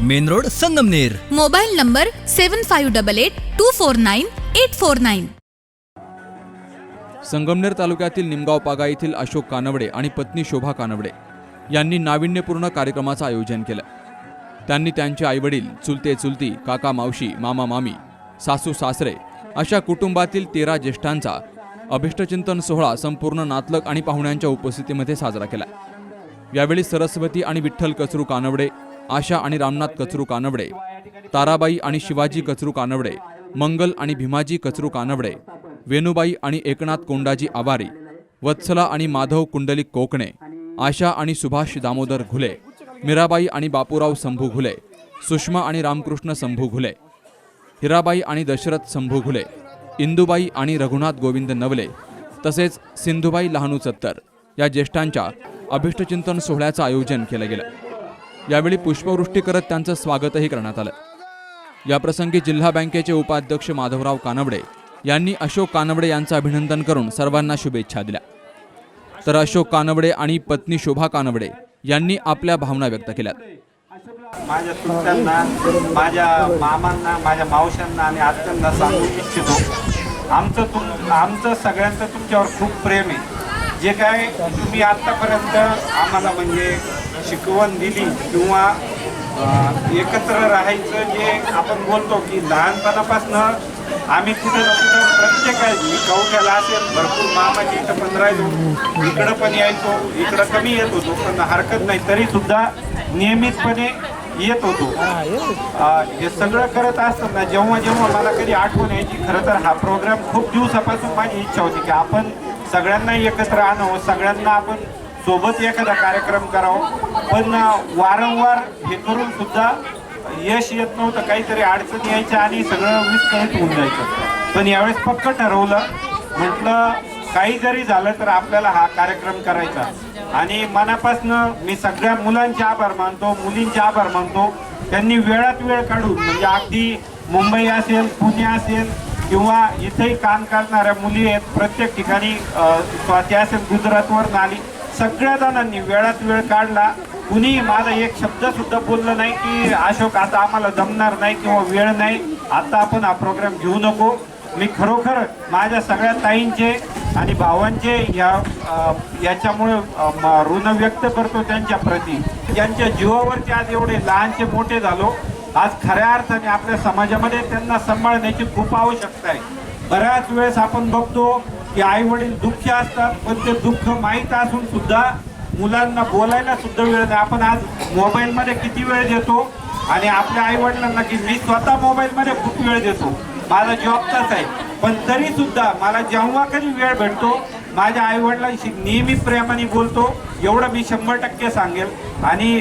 Main road Sangamner. Mobile number seven five double eight two four nine eight four nine Sangamner तालुक्यातील निमगाव पागा येथील अशोक कानवडे आणि पत्नी शोभा कानवडे यांनी नाविन्यपूर्ण कार्यक्रमाचं आयोजन केलं. त्यांनी त्यांचे आईवडील चुलते चुलती काका मावशी मामा मामी सासू सासरे अशा कुटुंबातील तेरा ज्येष्ठांचा अभिष्टचिंतन सोहळा संपूर्ण नातलग आणि पाहुण्यांच्या उपस्थितीमध्ये साजरा केला. यावेळी सरस्वती आणि विठ्ठल कचरू कानवडे आशा आणि रामनाथ कचरू कानवडे ताराबाई आणि शिवाजी कचरू कानवडे मंगल आणि भीमाजी कचरू कानवडे वेणुबाई आणि एकनाथ कोंडाजी आवारी वत्सला आणि माधव कुंडलिक कोकणे आशा आणि सुभाष दामोदर घुले मीराबाई आणि बापूराव संभू घुले सुषमा आणि रामकृष्ण संभू घुले हिराबाई आणि दशरथ संभू घुले इंदुबाई आणि रघुनाथ गोविंद नवले तसेच सिंधुबाई लहानू चत्तर या ज्येष्ठांच्या अभिष्टचिंतन सोहळ्याचं आयोजन केलं गेलं. यावेळी पुष्पवृष्टी करत त्यांचं स्वागतही करण्यात आलं. याप्रसंगी जिल्हा बँकेचे उपाध्यक्ष माधवराव कानवडे यांनी अशोक कानवडे यांचं अभिनंदन करून सर्वांना शुभेच्छा दिल्या. तर अशोक कानवडे आणि पत्नी शोभा कानवडे यांनी आपल्या भावना व्यक्त केल्यात. माझ्या चुलत्यांना माझ्या मामांना माझ्या मावशांना आणि आत्यांना सांगू इच्छितो. आमचं तुम आमचं सगळ्यांचं तुमच्यावर खूप प्रेम आहे. जे काय तुम्ही आत्तापर्यंत आम्हाला म्हणजे शिकवण दिली किंवा एकत्र राहायचं जे आपण बोलतो की लहानपणापासनं आम्ही कुठे ना कुठं प्रत्येक मी कवट्याला असेल भरपूर मामाची इथं पण राहिलो इकडं पण यायचो इकडं कमी येत होतो पण हरकत नाही तरी सुद्धा नियमितपणे येत होतो. हे सगळं करत असताना जेव्हा जेव्हा मला कधी आठवण यायची खरं तर हा प्रोग्राम खूप दिवसापासून माझी इच्छा होती की आपण सगळ्यांना एकत्र आणावं सगळ्यांना आपण सोबत एखादा कार्यक्रम करावा. पण वारंवार हे करून सुद्धा यश येत नव्हतं. काहीतरी अडचण यायच्या आणि सगळं विस्कळीत होऊन जायचं. पण यावेळेस पक्क ठरवलं. म्हटलं काही जरी झालं तर आपल्याला हा कार्यक्रम करायचा. आणि मनापासनं मी सगळ्या मुलांचे आभार मानतो मुलींचे आभार मानतो. त्यांनी वेळात वेळ काढून म्हणजे अगदी मुंबई असेल पुणे असेल किंवा इथेही काम करणाऱ्या मुली आहेत प्रत्येक ठिकाणी स्वाती असेल गुजरातवर आली. सगळ्या जणांनी वेळात वेळ काढला. कुणी माझा एक शब्द सुद्धा बोललं नाही की अशोक आता आम्हाला जमणार नाही किंवा वेळ नाही. आता आपण हा प्रोग्राम घेऊ नको. मी खरोखर माझ्या सगळ्या ताईंचे आणि भावांचे या याच्यामुळे ऋण व्यक्त करतो त्यांच्या प्रती. त्यांच्या जीवावरती आज एवढे लहानचे मोठे झालो. आज खऱ्या अर्थाने आपल्या समाजामध्ये त्यांना सांभाळण्याची खूप आवश्यकता आहे. बऱ्याच वेळेस आपण बघतो की आई वडील दुःखी असतात पण ते दुःख माहीत असून सुद्धा मुलांना बोलायला सुद्धा वेळ नाही. आपण आज मोबाईलमध्ये किती वेळ देतो आणि आपल्या आईवडिलांना की मी स्वतः मोबाईलमध्ये खूप वेळ देतो. माझा जॉब तसा आहे. पण तरी सुद्धा मला जेव्हा कधी वेळ भेटतो माझ्या आईवडिलांशी नेहमी प्रेमाने बोलतो. एवढं मी शंभर टक्के सांगेल. आणि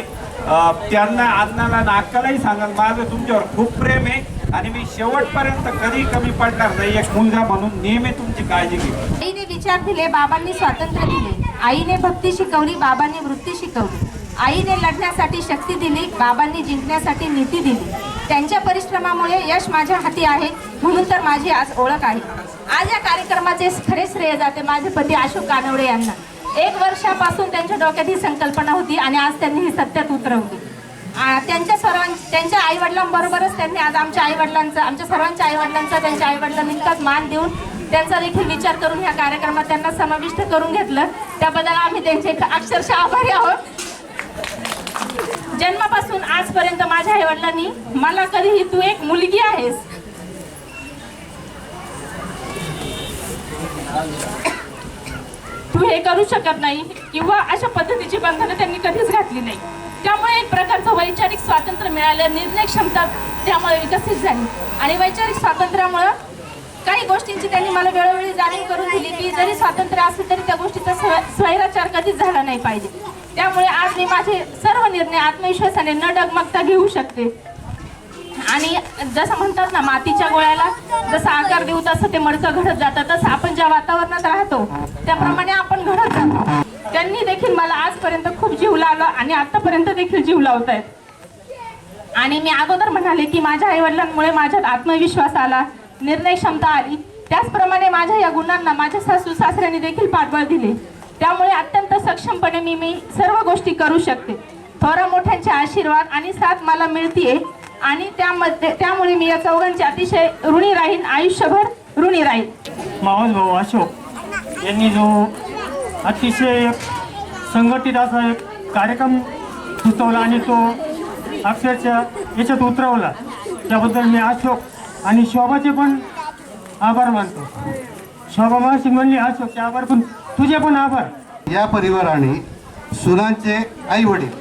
त्यांना अन्नाला नाकालाही सांगाल. माझं तुमच्यावर खूप प्रेम आहे. आणि मी शेवटपर्यंत कधी कमी पडणार नाही एक मुलगा म्हणून नेहमी तुमची काळजी घेईन. आईने विचार दिले बाबांनी स्वातंत्र्य दिले. आईने भक्ती शिकवली बाबांनी वृत्ती शिकवली. आईने लढण्यासाठी शक्ती दिली बाबांनी जिंकण्यासाठी नीती दिली. त्यांच्या परिश्रमामुळे यश माझ्या हाती आहे म्हणून तर माझी आज ओळख आहे. आज या कार्यक्रमाचे खरे श्रेय जाते माझे पती अशोक कानवडे यांना. एक वर्षापासून त्यांच्या डोक्यात ही संकल्पना होती आणि आज त्यांनी ही सत्यात उतरवली. त्यांच्या सर्वां त्यांच्या आईवडिलांबरोबरच त्यांनी आज आमच्या आईवडिलांचा आमच्या सर्वांच्या आईवडिलांचा त्यांच्या आईवडिलांनी इतकाच मान देऊन त्यांचा देखील विचार करून ह्या कार्यक्रमात त्यांना समाविष्ट करून घेतलं. त्याबद्दल आम्ही त्यांचे अक्षरशः आभारी आहोत. जन्मापासून आजपर्यंत माझ्या आईवडिलांनी मला कधीही तू एक मुलगी आहेस. तू हे करू शकत नाही किंवा अशा पद्धतीची बंधनं त्यांनी कधीच घातली नाही. त्यामुळे एक प्रकारचं वैचारिक स्वातंत्र्य मिळालं निर्णय क्षमता त्यामुळे विकसित झाली. आणि वैचारिक स्वातंत्र्यामुळं काही गोष्टींची त्यांनी मला वेळोवेळी जाणीव करून दिली की जरी स्वातंत्र्य असेल तरी त्या गोष्टीचा स्वैराचार कधीच झाला नाही पाहिजे. त्यामुळे आज मी माझे सर्व निर्णय आत्मविश्वासाने न डगमगता घेऊ शकते. आणि जसं म्हणतात ना मातीच्या गोळ्याला जसं आकार देऊ तसं ते मडकं घडत जातं तसं आपण ज्या वातावरणात राहतो त्याप्रमाणे आपण घडत जातो. त्यांनी देखील मला आजपर्यंत खूप जीव लावला आणि आतापर्यंत देखील जीव लावत आहेत आणि मी अगोदर म्हणाले की माझ्या आईवडिलांमुळे माझ्यात आत्मविश्वास आला निर्णय क्षमता आली. त्याचप्रमाणे माझ्या या गुणांना माझ्या सासू सासऱ्यांनी देखील पाठबळ दिले. त्यामुळे अत्यंत सक्षमपणे मी मी सर्व गोष्टी करू शकते. थोरा मोठ्यांचे आशीर्वाद आणि साथ मला मिळतीये आणि त्यामध्ये त्यामुळे मी या चौघांची अतिशय ऋणी राहीन आयुष्यभर ऋणी राहीन. मावस भाऊ अशोक यांनी जो अतिशय एक संघटित असा एक कार्यक्रम सुचवला आणि तो अक्षरशः याच्यात उतरवला. त्याबद्दल मी अशोक आणि शोभाचे पण आभार मानतो. शोभा मासिक म्हणली अशोकचे आभार पण तुझे पण आभार. या परिवाराने सुनांचे आई वडील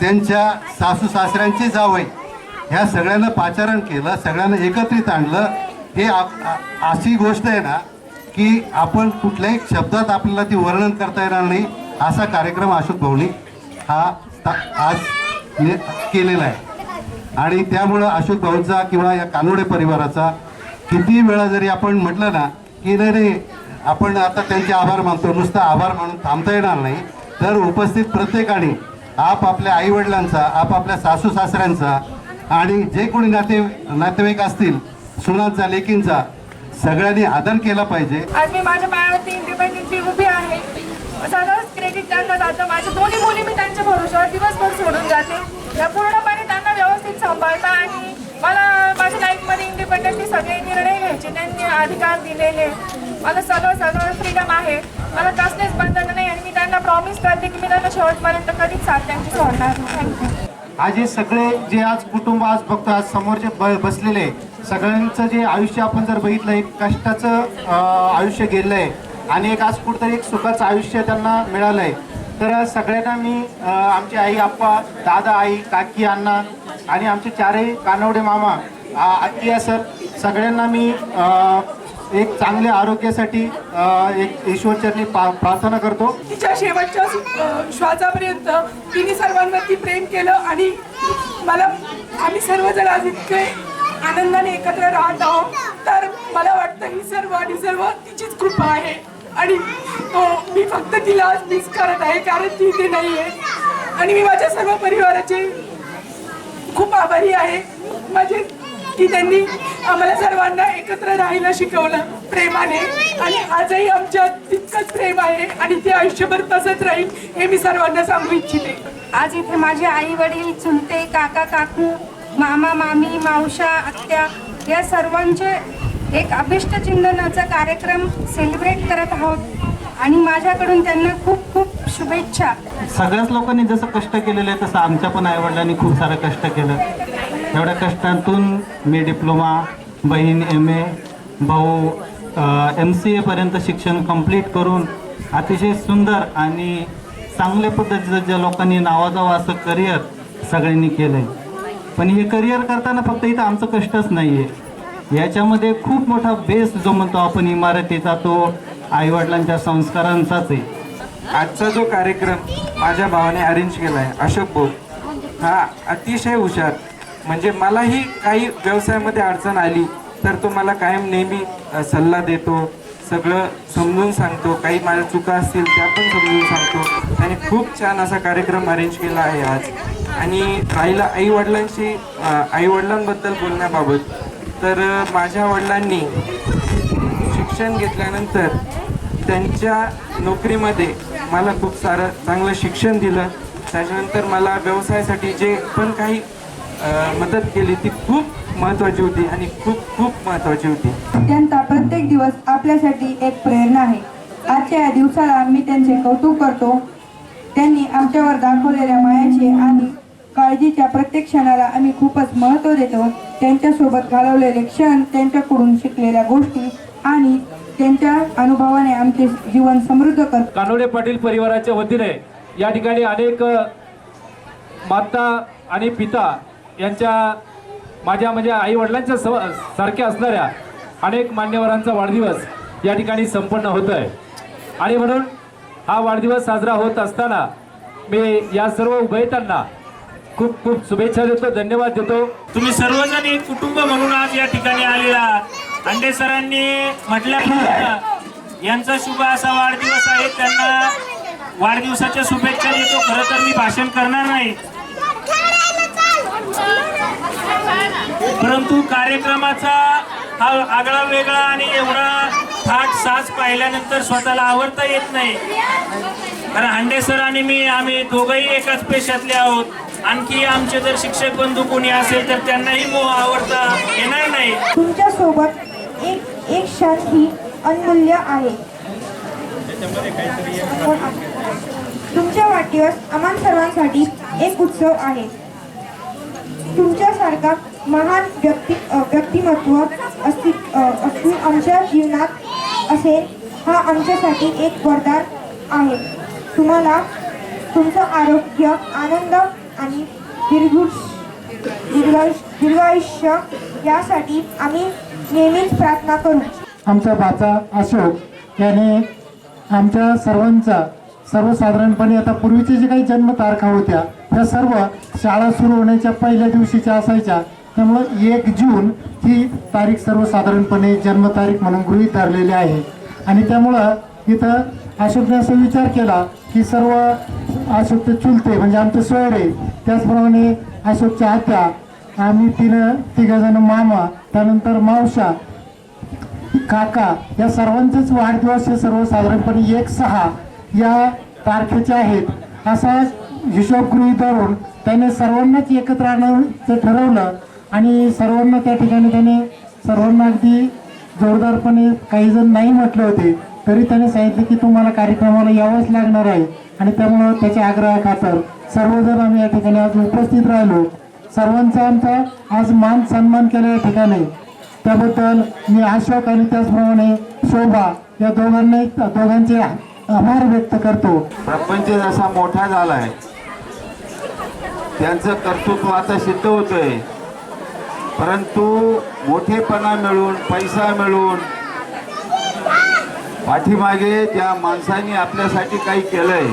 त्यांच्या सासू सासऱ्यांची जावई ह्या सगळ्यांना पाचारण केलं सगळ्यांना एकत्रित आणलं. हे आप- अशी गोष्ट आहे ना की आपण कुठल्याही शब्दात आपल्याला ती वर्णन करता येणार नाही असा कार्यक्रम अशोक भाऊनी हा आज केलेला आहे. आणि त्यामुळं अशोक भाऊंचा किंवा या कानोडे परिवाराचा किती वेळा जरी आपण म्हटलं ना की नाही नाही आपण आता त्यांचे आभार मानतो नुसतं आभार मानून थांबता येणार नाही तर उपस्थित प्रत्येकाने आपापल्या आईवडिलांचा आपापल्या सासू सासऱ्यांचा आणि जे कोणी नाते नातेवाईक असतील सुनांचा लेकींचा सगळ्यांनी आदर केला पाहिजे. आज मी माझ्या पायावरती इंडिपेंडेंटली उभी आहे. सगळंच क्रेडिट त्यांना जातं. माझ्या दोन्ही मुली मी त्यांच्या भरोशावर दिवसभर सोडून जाते. त्या पूर्णपणे त्यांना व्यवस्थित सांभाळता आणि मला माझ्या लाईफमध्ये इंडिपेंडेंटली सगळे निर्णय घ्यायचे. त्यांनी अधिकार दिलेले. मला सगळं सगळं फ्रीडम आहे. मला कसलेच बंधन नाही आणि मी त्यांना प्रॉमिस करते की मी त्यांना शेवटपर्यंत कधीच साथ त्यांची सोडणार नाही. थँक्यू आज हे सगळे जे आज कुटुंब आज बघतो आज समोरचे ब बसलेले सगळ्यांचं जे आयुष्य आपण जर बघितलं एक कष्टाचं आयुष्य गेलं आहे आणि एक आज कुठंतरी एक सुखाचं आयुष्य त्यांना मिळालं आहे तर सगळ्यांना मी आमचे आई आप्पा दादा आई काकी अण्णा आणि आमचे चारही कानवडे मामा आत्या सर सगळ्यांना मी एक चांगल्या आरोग्यासाठी एक ईश्वरचरणी पा प्रार्थना करतो. तिच्या शेवटच्या श्वासापर्यंत तिने सर्वांवरती प्रेम केलं आणि मला आम्ही सर्वजण आज इतके आनंदाने एकत्र राहत आहोत. तर मला वाटतं ही सर्व आणि सर्व तिचीच कृपा आहे. आणि तो मी फक्त तिला आज मिस करत आहे कारण ती इथे नाही आहे. आणि मी माझ्या सर्व परिवाराचे खूप आभारी आहे. माझे की त्यांनी आम्हाला सर्वांना एकत्र राहायला शिकवलं प्रेमाने. आणि आजही आमच्यात तितकंच प्रेम आहे आणि ते आयुष्यभर तसंच राहील हे मी सर्वांना सांगू इच्छिते. आज इथे माझे आई वडील चुलते काका काकू मामा मामी मावशा आत्या या सर्वांचे एक अभिष्ट चिंतनाचा कार्यक्रम सेलिब्रेट करत आहोत. आणि माझ्याकडून त्यांना खूप खूप शुभेच्छा. सगळ्याच लोकांनी जसं कष्ट केलेलं आहे तसं आमच्या पण आईवडिलांनी खूप सारं कष्ट केलं. एवढ्या कष्टातून मी डिप्लोमा बहीण एम ए भाऊ एम सी एपर्यंत शिक्षण कंप्लीट करून अतिशय सुंदर आणि चांगल्या पद्धतीचं ज्या लोकांनी नावाजावं असं करिअर सगळ्यांनी केलं आहे पण हे करिअर करताना फक्त इथं आमचं कष्टच नाही आहे याच्यामध्ये खूप मोठा बेस जो म्हणतो आपण इमारतीचा तो आईवडिलांच्या संस्कारांचाच आहे. आजचा जो कार्यक्रम माझ्या भावाने अरेंज केला आहे अशोक भाऊ हा अतिशय हुशार. म्हणजे मलाही काही व्यवसायामध्ये अडचण आली तर तो मला कायम नेहमी सल्ला देतो सगळं समजून सांगतो. काही माझ्या चुका असतील त्या पण समजून सांगतो. त्याने खूप छान असा कार्यक्रम अरेंज केला आहे आज. आणि राहिला आईवडिलांशी आईवडिलांबद्दल बोलण्याबाबत. तर माझ्या वडिलांनी शिक्षण घेतल्यानंतर त्यांच्या नोकरीमध्ये मला खूप सारं चांगलं शिक्षण दिलं. त्याच्यानंतर मला व्यवसायासाठी जे पण काही मदत केली ती खूप महत्त्वाची होती आणि खूप खूप महत्त्वाची होती. त्यांचा प्रत्येक दिवस आपल्यासाठी एक प्रेरणा आहे. आजच्या या दिवसाला मी त्यांचे कौतुक करतो. त्यांनी आमच्यावर दाखवलेल्या मायाचे आणि काळजीच्या प्रत्येक क्षणाला आम्ही खूपच महत्त्व देतो. त्यांच्यासोबत घालवलेले क्षण त्यांच्याकडून शिकलेल्या गोष्टी आणि त्यांच्या अनुभवाने आमचे जीवन समृद्ध करतो कानोडे पाटील परिवाराच्या वतीने या ठिकाणी अनेक माता आणि पिता यांच्या माझ्या म्हणजे आईवडिलांच्या सव सारख्या असणाऱ्या अनेक मान्यवरांचा वाढदिवस या ठिकाणी संपन्न होत आहे आणि म्हणून हा वाढदिवस साजरा होत असताना मी या सर्व उभयतांना खूप खूप शुभेच्छा देतो धन्यवाद देतो. तुम्ही सर्वजण एक कुटुंब म्हणून आज या ठिकाणी आलेला आहात. अंडे सरांनी म्हटल्याप्रमाणे यांचा शुभ असा वाढदिवस आहे त्यांना वाढदिवसाच्या शुभेच्छा देतो. खरं तर मी भाषण करणार नाही. परंतु कार्यक्रमाचा हा आगळा वेगळा आणि एवढा थाट साज पाहिल्यानंतर स्वतःला आवडता येत नाही. कारण हांडे सर आणि मी आम्ही दोघंही एकाच पेशातले आहोत. आणखी आमचे जर शिक्षक बंधू कोणी असेल तर त्यांनाही मोह आवडता येणार नाही. तुमच्यासोबत एक एक क्षण ही अनमूल्य आहे. तुमच्या वाढदिवस आम्हा सर्वांसाठी एक उत्सव आहे. तुमच्यासारखा महान व्यक्ती व्यक्तिमत्व असती अ, अस्ति आमच्या जीवनात असेल हा आमच्यासाठी एक वरदान आहे. तुम्हाला तुमचं आरोग्य आनंद आणि दीर्घुष दीर्घायुष दीर्घायुष्य यासाठी आम्ही नेहमीच प्रार्थना करू. आमचा बाचा अशोक याने आमच्या सर्वांचा सर्वसाधारणपणे आता पूर्वीची जे काही जन्मतारखा होत्या त्या सर्व शाळा सुरू होण्याच्या पहिल्या दिवशीच्या असायच्या. त्यामुळं एक जून ही तारीख सर्वसाधारणपणे जन्मतारीख म्हणून गृहीत धरलेली आहे. आणि त्यामुळं इथं अशोकने असा विचार केला की सर्व अशोकचे चुलते म्हणजे आमचे सोयरे त्याचप्रमाणे अशोकच्या आत्या आम्ही तिनं तिघजण मामा त्यानंतर मावशा काका या सर्वांचेच वाढदिवस हे सर्वसाधारणपणे एक सहा या तारखेचे आहेत. असा हिशोब गृहित धरून त्याने सर्वांनाच एकत्र आणायचं ठरवलं आणि सर्वांना त्या ठिकाणी त्याने सर्वांना अगदी जोरदारपणे काही जण नाही म्हटले होते तरी त्याने सांगितले की तुम्हाला कार्यक्रमाला यावंच लागणार आहे आणि त्यामुळं त्याच्या आग्रहाखातर सर्वजण आम्ही या ठिकाणी आज उपस्थित राहिलो. सर्वांचा आमचा आज मान सन्मान केला या ठिकाणी. त्याबद्दल मी अशोक आणि त्याचप्रमाणे शोभा या दोघांनाही दोघांचे आभार व्यक्त करतो. प्रपंच जसा मोठा झालाय त्यांचं कर्तृत्व आता सिद्ध होतंय. परंतु मोठेपणा मिळून पैसा मिळून पाठीमागे त्या माणसाने आपल्यासाठी काही केलंय.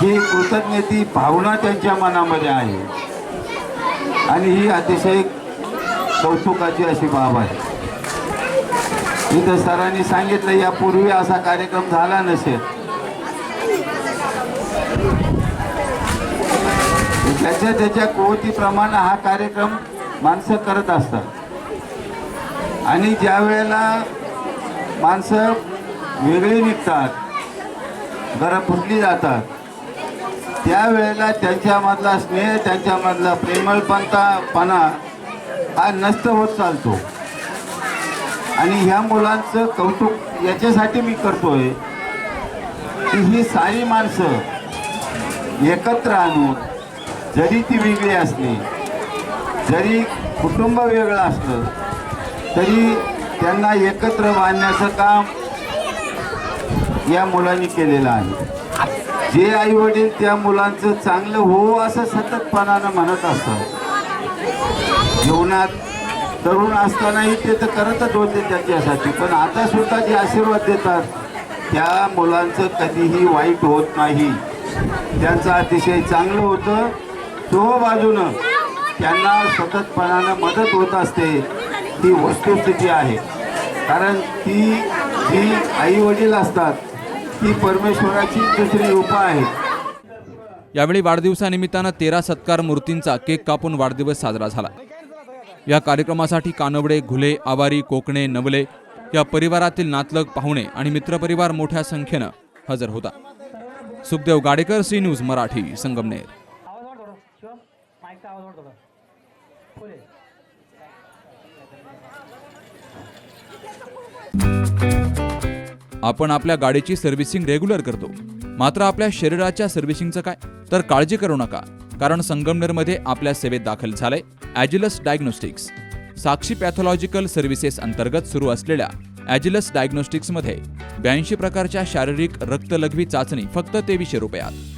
ही कृतज्ञती भावना त्यांच्या मनामध्ये आहे. आणि ही अतिशय कौतुकाची अशी बाब आहे. इथं सरांनी सांगितलं यापूर्वी असा कार्यक्रम झाला नसेल. त्याच्या त्याच्या कुवतीप्रमाणे हा कार्यक्रम माणसं करत असतात. आणि ज्या वेळेला माणसं वेगळी निघतात घरं फुटली जातात त्यावेळेला त्यांच्यामधला स्नेह त्यांच्यामधला प्रेमळपणा हा नष्ट होत चालतो. आणि ह्या मुलांचं कौतुक याच्यासाठी मी करतोय की ही सारी माणसं एकत्र आणून जरी ती वेगळी असली जरी कुटुंब वेगळं असलं तरी त्यांना एकत्र बांधण्याचं काम या मुलांनी केलेलं आहे. जे आई वडील त्या मुलांचं चांगलं हो असं सततपणानं म्हणत असतात. जीवनात तरुण असतानाही ते तर करतच होते त्यांच्यासाठी पण आता सुद्धा जे आशीर्वाद देतात त्या मुलांचं कधीही वाईट होत नाही. त्यांचं अतिशय चांगलं होतं. तो बाजूनं त्यांना सततपणानं मदत होत असते ती वस्तुस्थिती आहे. कारण ती जी आई वडील असतात ती परमेश्वराची दुसरी उपा आहे. यावेळी वाढदिवसानिमित्तानं तेरा सत्कार मूर्तींचा केक कापून वाढदिवस साजरा झाला. या कार्यक्रमासाठी कानवडे घुले आवारी कोकणे नवले या परिवारातील नातलग पाहुणे आणि मित्रपरिवार मोठ्या संख्येनं हजर होता. Sukhdev Gadekar C news Marathi Sangamner. आपण आपल्या गाडीची सर्व्हिसिंग रेग्युलर करतो. मात्र आपल्या शरीराच्या सर्व्हिसिंगचं काय? तर काळजी करू नका. कारण संगमनेरमध्ये आपल्या सेवेत दाखल झालंय Agilus diagnostics. Sakshi pathological services अंतर्गत सुरू असलेल्या ॲजिलस डायग्नोस्टिक्समध्ये ब्याऐंशी प्रकारच्या शारीरिक रक्तलघवी चाचणी फक्त तेवीसशे रुपयात.